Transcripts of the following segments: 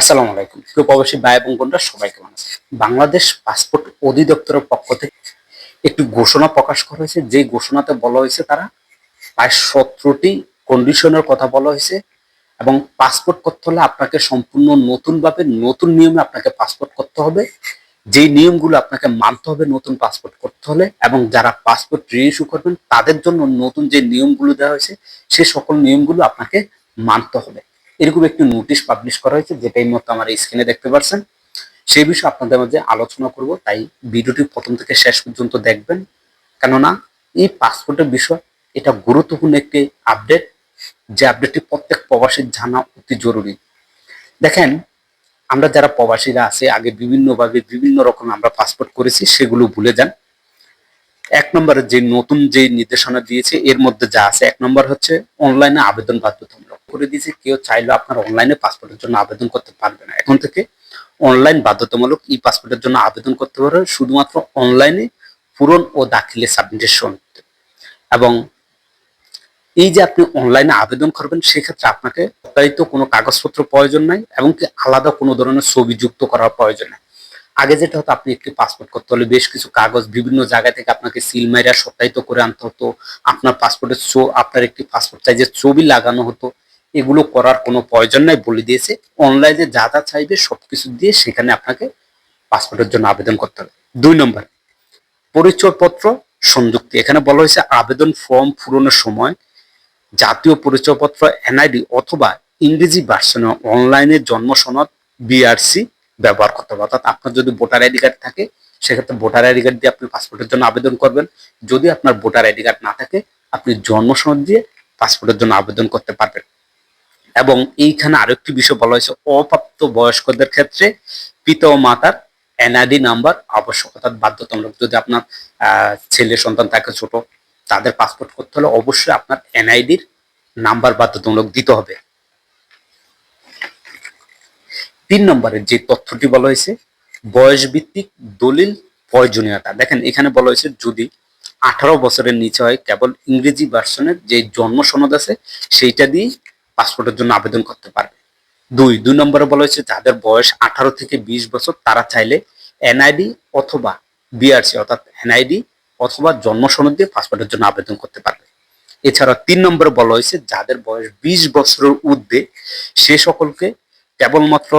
আসসালামু আলাইকুম। প্রবাসী ভাই এবং বোনরা, সবাই কেমন আছে বাংলাদেশ পাসপোর্ট অধিদপ্তরের পক্ষ থেকে একটি ঘোষণা প্রকাশ করা হয়েছে। যে ঘোষণাতে বলা হয়েছে তারা প্রায় সতেরোটি কন্ডিশনের কথা বলা হয়েছে এবং পাসপোর্ট করতে হলে আপনাকে সম্পূর্ণ নতুনভাবে নতুন নিয়মে আপনাকে পাসপোর্ট করতে হবে। যেই নিয়মগুলো আপনাকে মানতে হবে নতুন পাসপোর্ট করতে হলে এবং যারা পাসপোর্ট রিইস্যু করবেন, তাদের জন্য নতুন যে নিয়মগুলো দেওয়া হয়েছে, সে সকল নিয়মগুলো আপনাকে মানতে হবে। এরকম একটি নোটিশ পাবলিশ করা হয়েছে, যেটা এই মতো আমার স্ক্রিনে দেখতে পাচ্ছেন সেই বিষয়ে আপনাদের মধ্যে আলোচনা করব, তাই ভিডিওটি প্রথম থেকে শেষ পর্যন্ত দেখবেন। কেননা এই পাসপোর্টের বিষয়, এটা গুরুত্বপূর্ণ একটি আপডেট যে আপডেটটি প্রত্যেক প্রবাসীর জানা অতি জরুরি। দেখেন, আমরা যারা প্রবাসীরা আছে, আগে বিভিন্নভাবে বিভিন্ন রকম আমরা পাসপোর্ট করেছি, সেগুলো ভুলে যান। এক নম্বরে যে নতুন যে নির্দেশনা দিয়েছে, এর মধ্যে যা আছে, এক নম্বর হচ্ছে অনলাইনে আবেদন বাধ্যতামূলক। করে দিয়েছে, কেউ চাইলেও আপনার অনলাইনে পাসপোর্টের জন্য আবেদন করতে পারবে না। এখন থেকে অনলাইন বাধ্যতামূলক ই পাসপোর্টের জন্য আবেদন করতে পারবে শুধুমাত্র অনলাইনে পূরণ ও দাখিলে সাবমিটেশন এবং এই যে আপনি অনলাইনে আবেদন করবেন, সেক্ষেত্রে আপনাকে প্রত্যায়িত কোনো কাগজপত্র প্রয়োজন নাই, এবং কি আলাদা কোনো ধরনের ছবি যুক্ত করার প্রয়োজন নাই। আগে যেটা হতো, আপনি একটি পাসপোর্ট করতে হলে বেশ কিছু কাগজ বিভিন্ন জায়গা থেকে আপনাকে সিল মাইরা সত্যায়িত করে আনতে হতো। আপনার পাসপোর্টের আপনার একটি পাসপোর্ট সাইজের ছবি লাগানো হতো। এগুলো করার কোনো প্রয়োজন নাই বলে দিয়েছে। অনলাইনে যা যা চাইবে সবকিছু দিয়ে সেখানে আপনাকে পাসপোর্টের জন্য আবেদন করতে হবে। দুই নম্বর, পরিচয়পত্র সংযুক্তি। এখানে বলা হয়েছে আবেদন ফর্ম পূরণের সময় জাতীয় পরিচয়পত্র এনআইডি অথবা ইংরেজি ভার্সনে অনলাইনে জন্ম সনদ বিআরসি ব্যবহার করতে হবে। অর্থাৎ আপনার যদি ভোটার আইডি কার্ড থাকে, সেক্ষেত্রে ভোটার আইডি কার্ড দিয়ে আপনি পাসপোর্টের জন্য আবেদন করবেন। যদি আপনার ভোটার আইডি কার্ড না থাকে, আপনি জন্ম সনদ দিয়ে পাসপোর্টের জন্য আবেদন করতে পারবেন। এবং এইখানে আরেকটি বিষয় বলা হয়েছে, অপ্রাপ্ত বয়স্কদের ক্ষেত্রে পিতা ও মাতার এনআইডি নাম্বার আবশ্যক। অর্থাৎ বাধ্যতামূলক। যদি আপনার ছেলে সন্তান থাকে ছোট, তাদের পাসপোর্ট করতে হলে অবশ্যই আপনার এনআইডির নাম্বার বাধ্যতামূলক দিতে হবে। তিন নম্বরের যে তথ্যটি বলা হয়েছে বয়স ভিত্তিক দলিল প্রয়োজনীয়তা। দেখেন, এখানে বলা হয়েছে, যদি আঠারো বছরের নিচে হয়, কেবল ইংরেজি ভার্সনের যে জন্ম সনদ আছে, সেইটা দিয়ে পাসপোর্টের জন্য আবেদন করতে পারবে। দুই দুই নম্বরে বলা হয়েছে যাদের বয়স আঠারো থেকে বিশ বছর, তারা চাইলে এনআইডি অথবা বিআরসি অর্থাৎ এনআইডি অথবা জন্ম সনদ দিয়ে পাসপোর্টের জন্য আবেদন করতে পারবে। এছাড়া তিন নম্বরে বলা হয়েছে যাদের বয়স বিশ বছরের ঊর্ধ্বে, সে সকলকে কেবলমাত্র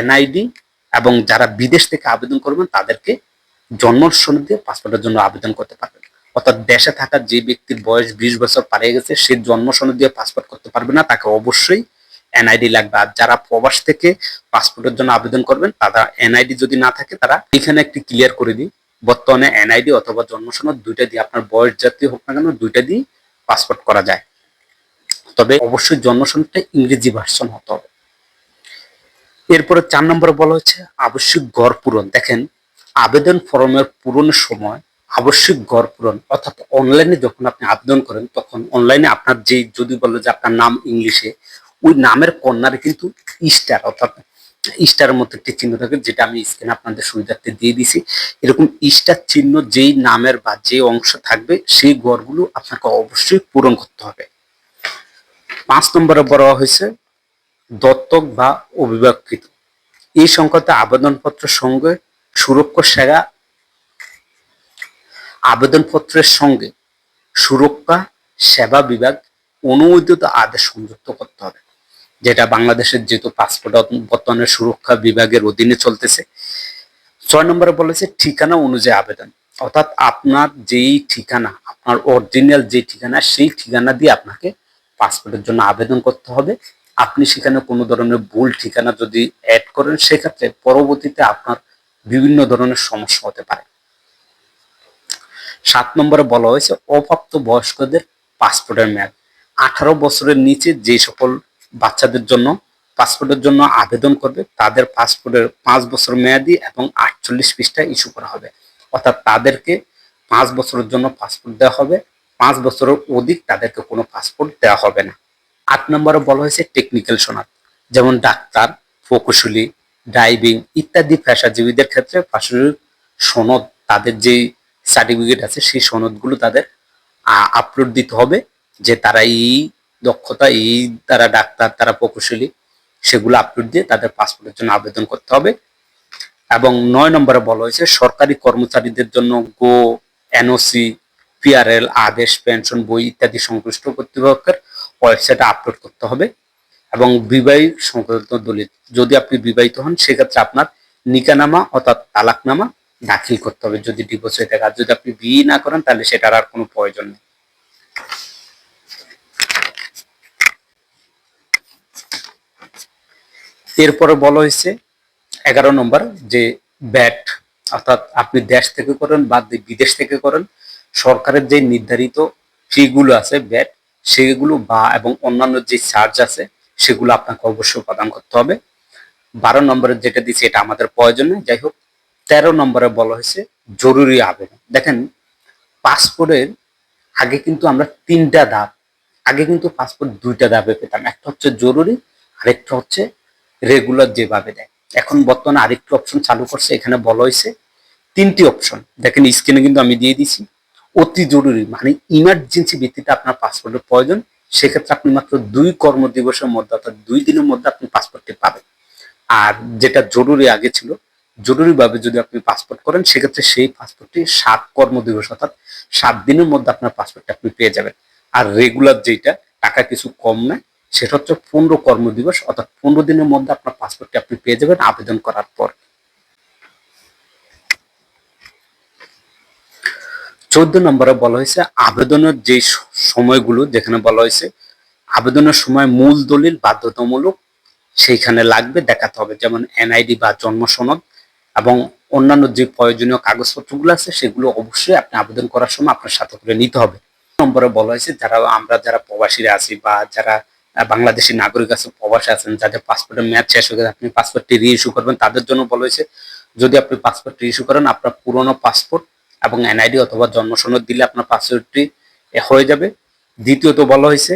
এনআইডি এবং যারা বিদেশ থেকে আবেদন করবেন, তাদেরকে জন্ম সনদ দিয়ে পাসপোর্টের জন্য আবেদন করতে পারবেন অর্থাৎ দেশে থাকা যে ব্যক্তির বয়স বিশ বছর পারিয়ে গেছে, সে জন্ম সনদ দিয়ে পাসপোর্ট করতে পারবে না, তাকে অবশ্যই এনআইডি লাগবে। আর যারা প্রবাস থেকে পাসপোর্টের জন্য আবেদন করবেন, তারা এনআইডি যদি না থাকে, তারা এখানে একটি ক্লিয়ার করে দিই, বর্তমানে এনআইডি অথবা জন্ম সনদ দুইটা দিয়ে, আপনার বয়স জাতীয় হোক না কেন, দুইটা দিয়ে পাসপোর্ট করা যায়। তবে অবশ্যই জন্ম সনদটা ইংরেজি ভার্সন হতে হবে। এরপরে চার নম্বরে বলা হচ্ছে আবশ্যিক গড় পূরণ। দেখেন, আবেদন ফর্মের পূরণের সময় আবশ্যিক গড় পূরণ অর্থাৎ অনলাইনে যখন আপনি আবেদন করেন, তখন অনলাইনে আপনার যে যদি বলে যে আপনার নাম ইংলিশে, ওই নামের কর্নারে কিন্তু স্টার অর্থাৎ স্টারের মতো একটি চিহ্ন থাকে, যেটা আমি স্ক্রিনে আপনাদের সুবিধার্থে দিয়ে দিছি এরকম স্টার চিহ্ন যেই নামের বা যে অংশ থাকবে, সেই গড়গুলো আপনাকে অবশ্যই পূরণ করতে হবে। পাঁচ নম্বরে বলা হয়েছে, দত্তক বা অভিভাবকৃত এই সংক্রান্ত আবেদনপত্রের সঙ্গে সুরক্ষা সেরা আবেদনপত্রের সঙ্গে সুরক্ষা, সেবা বিভাগ, অনুমোদিত আদেশ সংযুক্ত করতে হবে, যেটা বাংলাদেশের যেহেতু পাসপোর্ট বর্তমানে সুরক্ষা বিভাগের অধীনে চলতেছে। ছয় নম্বরে বলেছে, ঠিকানা অনুযায়ী আবেদন। অর্থাৎ আপনার যেই ঠিকানা, আপনার অরিজিনাল যে ঠিকানা, সেই ঠিকানা দিয়ে আপনাকে পাসপোর্টের জন্য আবেদন করতে হবে। আপনি সেখানে কোনো ধরনের ভুল ঠিকানা যদি অ্যাড করেন, সেক্ষেত্রে পরবর্তীতে আপনার বিভিন্ন ধরনের সমস্যা হতে পারে। সাত নম্বরে বলা হয়েছে অপ্রাপ্ত বয়স্কদের পাসপোর্টের মেয়াদ। আঠারো বছরের নিচে যে সকল বাচ্চাদের জন্য পাসপোর্টের জন্য আবেদন করবে, তাদের পাসপোর্টের পাঁচ বছর মেয়াদি এবং আটচল্লিশ পৃষ্ঠা ইস্যু করা হবে। অর্থাৎ তাদেরকে পাঁচ বছরের জন্য পাসপোর্ট দেওয়া হবে, পাঁচ বছরের অধিক তাদেরকে কোনো পাসপোর্ট দেওয়া হবে না। আট নম্বরে বলা হয়েছে টেকনিক্যাল সনদ, যেমন ডাক্তার, প্রকৌশলী ড্রাইভিং ইত্যাদি পেশাজীবীদের ক্ষেত্রে পাশাপাশি সনদ, তাদের যেই সার্টিফিকেট আছে, সেই সনদগুলো তাদের আপলোড দিতে হবে, যে তারা এই দক্ষতা, এই তারা ডাক্তার, তারা প্রকৌশলী, সেগুলো আপলোড দিয়ে তাদের পাসপোর্টের জন্য আবেদন করতে হবে। এবং নয় নম্বরে বলা হয়েছে, সরকারি কর্মচারীদের জন্য গো, এনওসি, পিআরএল, আদেশ, পেনশন, বই ইত্যাদি সংশ্লিষ্ট কর্তৃপক্ষের ওয়েবসাইটে আপলোড করতে হবে। এবং বিবাহিত সংক্রান্ত দলিত যদি আপনি বিবাহিত হন, সেক্ষেত্রে আপনার নিকানামা অর্থাৎ তালাকনামা দাখিল করতে হবে যদি ডিভোর্স হয়ে থাকে। আর যদি আপনি বিয়ে না করেন, তাহলে সেটার আর কোনো প্রয়োজন নেই। এরপরে বলা হয়েছে, এগারো নম্বর, যে ব্যাট অর্থাৎ আপনি দেশ থেকে করেন বা বিদেশ থেকে করেন, সরকারের যে নির্ধারিত ফিগুলো আছে ব্যাট সেগুলো বা এবং অন্যান্য যে চার্জ আছে, সেগুলো আপনাকে অবশ্যই প্রদান করতে হবে। বারো নম্বরের যেটা দিচ্ছে এটা আমাদের প্রয়োজন যাই হোক তেরো নম্বরে বলা হয়েছে, জরুরি আবেদন। দেখেন, পাসপোর্টের আগে কিন্তু আমরা তিনটা ধাপ, আগে কিন্তু পাসপোর্ট দুইটা ধাপে পেতাম। একটা হচ্ছে জরুরি, আরেকটা হচ্ছে রেগুলার যেভাবে দেয়। এখন বর্তমানে আরেকটি অপশন চালু করছে, এখানে বলা হয়েছে তিনটি অপশন। দেখেন স্ক্রিনে কিন্তু আমি দিয়ে দিছি। অতি জরুরি মানে ইমার্জেন্সি ভিত্তিতে আপনার পাসপোর্টের প্রয়োজন। সেক্ষেত্রে আপনি মাত্র দুই কর্মদিবসের মধ্যে, অর্থাৎ দুই দিনের মধ্যে আপনি পাসপোর্টটি পাবেন। আর যেটা জরুরি আগে ছিল জরুরিভাবে যদি আপনি পাসপোর্ট করেন, সেক্ষেত্রে সেই পাসপোর্টটি সাত কর্মদিবস, অর্থাৎ সাত দিনের মধ্যে আপনার পাসপোর্টটা আপনি পেয়ে যাবেন। আর রেগুলার যেটা টাকা কিছু কম নেয়, সেটা হচ্ছে পনেরো কর্মদিবস, অর্থাৎ পনেরো দিনের মধ্যে আপনার পাসপোর্টটি আপনি পেয়ে যাবেন আবেদন করার পর। চোদ্দ নম্বরে বলা হয়েছে, আবেদনের যে সময়গুলো, যেখানে বলা হয়েছে, আবেদনের সময় মূল দলিল বাধ্যতামূলক, সেইখানে লাগবে, দেখাতে হবে। যেমন এনআইডি বা জন্ম সনদ এবং অন্যান্য যে প্রয়োজনীয় কাগজপত্রগুলো আছে, সেগুলো অবশ্যই আপনি আবেদন করার সময় আপনার সাথে করে নিতে হবে। নম্বরে বলা হয়েছে, যারা আমরা যারা প্রবাসীরা আছি বা যারা বাংলাদেশি নাগরিক আছে, প্রবাসী আছেন, যাদের পাসপোর্টের ম্যাচ শেষ হয়ে গেছে, আপনি পাসপোর্টটি রিইস্যু করবেন। তাদের জন্য বলা হয়েছে, যদি আপনি পাসপোর্ট ইস্যু করেন, আপনার পুরনো পাসপোর্ট এবং এনআইডি অথবা জন্ম সনদ দিলে আপনার পাসপোর্টটি হয়ে যাবে। দ্বিতীয়ত বলা হয়েছে,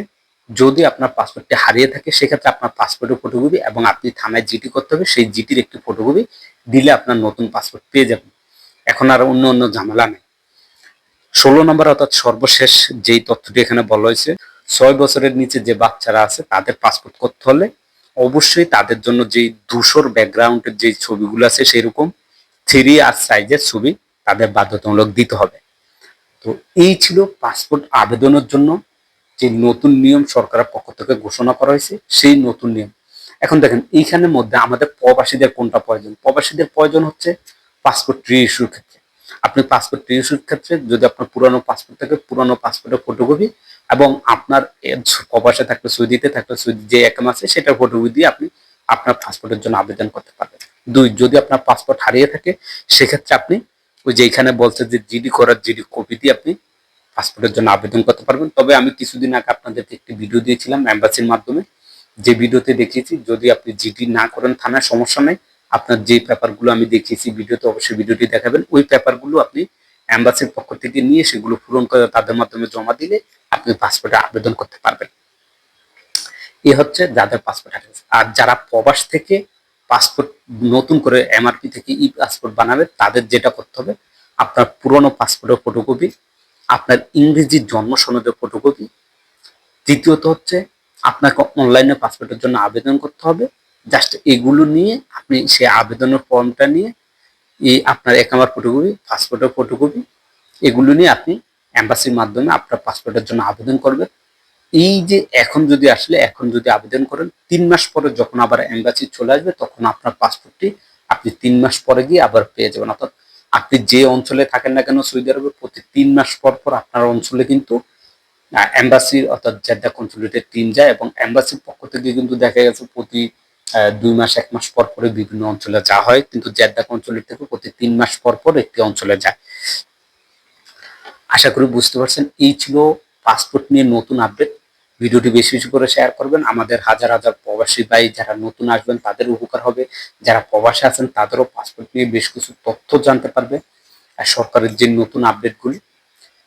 যদি আপনার পাসপোর্টটি হারিয়ে থাকে, সেক্ষেত্রে আপনার পাসপোর্টের ফটোকপি এবং আপনি থানায় জিটি করতে হবে। সেই জিটির একটি ফটোকপি দিলে আপনার নতুন পাসপোর্ট পেয়ে যাবেন। এখন আর অন্য অন্য ঝামেলা নেই। ষোলো নম্বর অর্থাৎ সর্বশেষ যেই তথ্যটি এখানে বলা হয়েছে, ছয় বছরের নিচে যে বাচ্চারা আছে, তাদের পাসপোর্ট করতে হলে অবশ্যই তাদের জন্য যেই দুশোর ব্যাকগ্রাউন্ডের যে ছবিগুলো আছে সেরকম থ্রি আর সাইজের ছবি তাদের বাধ্যতামূলক দিতে হবে। তো এই ছিল পাসপোর্ট আবেদনের জন্য যে নতুন নিয়ম সরকারের পক্ষ থেকে ঘোষণা করা হয়েছে, সেই নতুন নিয়ম এখন দেখেন এইখানের মধ্যে আমাদের প্রবাসীদের কোনটা প্রয়োজন? প্রবাসীদের প্রয়োজন হচ্ছে পাসপোর্ট রি ইস্যুর ক্ষেত্রে। আপনি পাসপোর্ট রি ইস্যুর ক্ষেত্রে যদি আপনার পুরানো পাসপোর্ট থাকে, পুরানো পাসপোর্টের ফটোকপি এবং আপনার প্রবাসে থাকলে সুইদিতে থাকলে সুইদি যে একম আছে, সেটার ফটোকপি দিয়ে আপনি আপনার পাসপোর্টের জন্য আবেদন করতে পারবেন। দুই, যদি আপনার পাসপোর্ট হারিয়ে থাকে, সেক্ষেত্রে আপনি ওই যে এখানে বলছে যে জিডি করার জিডি কপি দিয়ে আপনি পাসপোর্টের জন্য আবেদন করতে পারবেন। তবে আমি কিছুদিন আগে আপনাদেরকে একটি ভিডিও দিয়েছিলাম অ্যাম্বাসির মাধ্যমে। যে ভিডিওতে দেখিয়েছি, যদি আপনি জিডি না করেন, থানায় সমস্যা নেই। আপনার যে পেপারগুলো আমি দেখিয়েছি ভিডিওতে, অবশ্যই ভিডিওটি দেখাবেন। ওই পেপারগুলো আপনি অ্যাম্বাসির পক্ষ থেকে নিয়ে সেগুলো পূরণ করে তাদের মাধ্যমে জমা দিলে আপনি পাসপোর্টে আবেদন করতে পারবেন। এ হচ্ছে যাদের পাসপোর্ট হারিয়েছে আর যারা প্রবাস থেকে পাসপোর্ট নতুন করে এমআরপি থেকে ই পাসপোর্ট বানাবে, তাদের যেটা করতে হবে, আপনার পুরনো পাসপোর্টের ফটোকপি আপনার ইংরেজি জন্ম সনদের ফটোকপি দ্বিতীয়ত হচ্ছে আপনাকে অনলাইনে পাসপোর্টের জন্য আবেদন করতে হবে। জাস্ট এগুলো নিয়ে আপনি সেই আবেদনের ফর্মটা নিয়ে এই আপনার একামার ফটোকপি পাসপোর্টের ফটোকপি এগুলো নিয়ে আপনি অ্যাম্বাসির মাধ্যমে আপনার পাসপোর্টের জন্য আবেদন করবেন। এই যে এখন যদি আসলে, এখন যদি আবেদন করেন, তিন মাস পরে যখন আবার এম্বাসি চলে আসবে, তখন আপনার পাসপোর্টটি আপনি তিন মাস পরে গিয়ে আবার পেয়ে যাবেন। অর্থাৎ আপনি যে অঞ্চলে থাকেন না কেন, সৌদি আরবে প্রতি তিন মাস পর পর আপনার অঞ্চলে কিন্তু এম্বাসির অর্থাৎ জেদ্দা কনসুলেটের টিম যায় এবং এম্বাসির পক্ষ থেকে কিন্তু দেখা গেছে প্রতি দুই মাস, এক মাস পর পরে বিভিন্ন অঞ্চলে যাওয়া হয়। কিন্তু জেদ্দা কনসুলেট থেকে প্রতি তিন মাস পর পর একটি অঞ্চলে যায়। আশা করি বুঝতে পারছেন। এই ছিল পাসপোর্ট নিয়ে নতুন আপডেট ভিডিওটি বেশি বেশি করে শেয়ার করবেন। আমাদের হাজার হাজার প্রবাসী ভাই যারা নতুন আসবেন, তাদের উপকার হবে। যারা প্রবাসী আছেন, তাদেরও পাসপোর্ট নিয়ে বেশ কিছু তথ্য জানতে পারবে। আর সরকারের যে নতুন আপডেটগুলি